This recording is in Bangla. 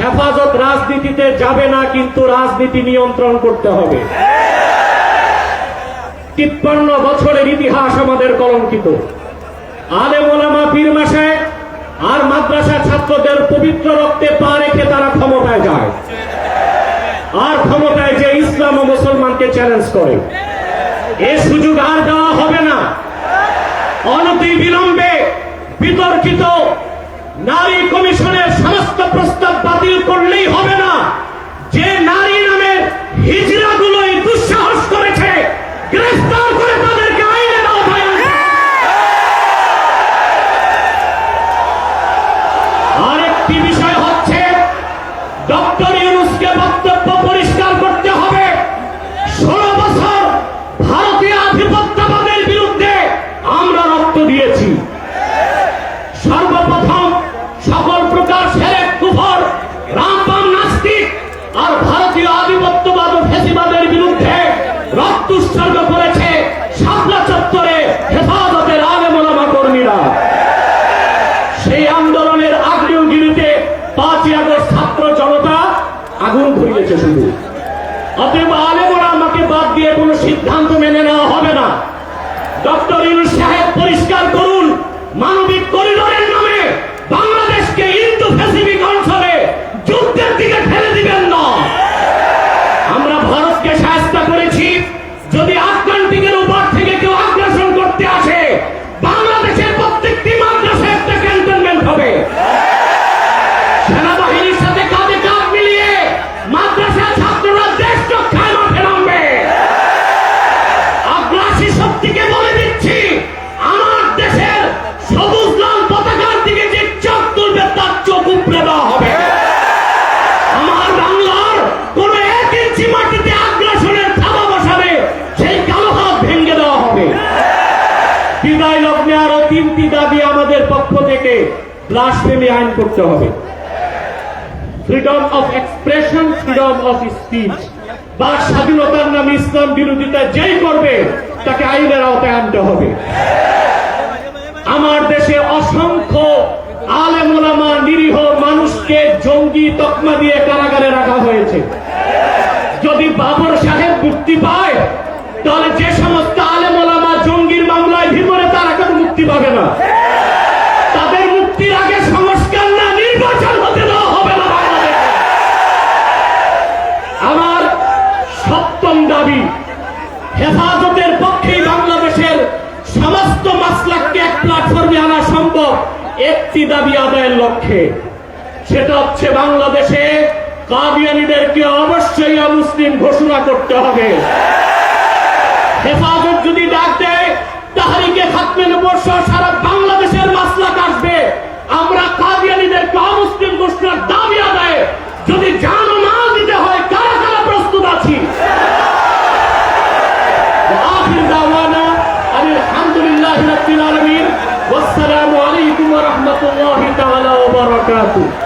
হেফাজত রাজনীতিতে যাবে না, কিন্তু রাজনীতি নিয়ন্ত্রণ করতে হবে। তিপ্পান্ন বছরের ইতিহাস আমাদের কলঙ্কিত। আলে মোলামা পীর মাসে আর মাদ্রাসা ছাত্রদের পবিত্র রক্তে পা রেখে তারা ক্ষমতায় যায়। আর ক্ষমতায় যে ইসলাম ও মুসলমানকে চ্যালেঞ্জ করে। এ সুযোগ আর দেওয়া হবে না। অনতি বিলম্বে বিতর্কিত নারী কমিশনের প্রস্তাব বাতিল করলেই হবে না। যে নারী নামের হিজড়াগুলোই দুঃসাহস করেছে, গ্রেফতার করে তাদেরকে আইনের আরেকটি বিষয় হচ্ছে, ডক্টর উৎসর্গ করেছে শাপলা চত্বরে হেফাজতের কর্মীরা। সেই আন্দোলনের আগ্নেয়গিরিতে পাঁচই আগস্ট ছাত্র জনতা আগুন ধরিয়েছে শুধু। অতএব আলেমরা আমাকে বাদ দিয়ে কোনো সিদ্ধান্ত মেনে নেওয়া হবে না। ডক্টর ইউনুস সাহেব পরিষ্কার করুন, মানবিক করিডোরের ব্লাসফেমি আইন করতে হবে। Freedom of expression freedom of speech বা স্বাধীনতার নামে ইসলাম বিরোধিতা যেই করবে, তাকে আইনের আওতায় আনতে হবে। আমার দেশে অসংখ্য আলেমোলামা নিরীহ মানুষকে জঙ্গি তকমা দিয়ে কারাগারে রাখা হয়েছে। যদি বাবর হেফাজতের পক্ষেই বাংলাদেশের সমস্ত মাসলাককে এক প্ল্যাটফর্মে আনা সম্ভব, একটি দাবি আদায়ের লক্ষ্যে। সেটা হচ্ছে বাংলাদেশে কাবিয়ানিদেরকে অবশ্যই মুসলিম ঘোষণা করতে হবে। হেফাজত যদি ডাক দেয়, তাহারিকে খাতমের উপর সারা acaso.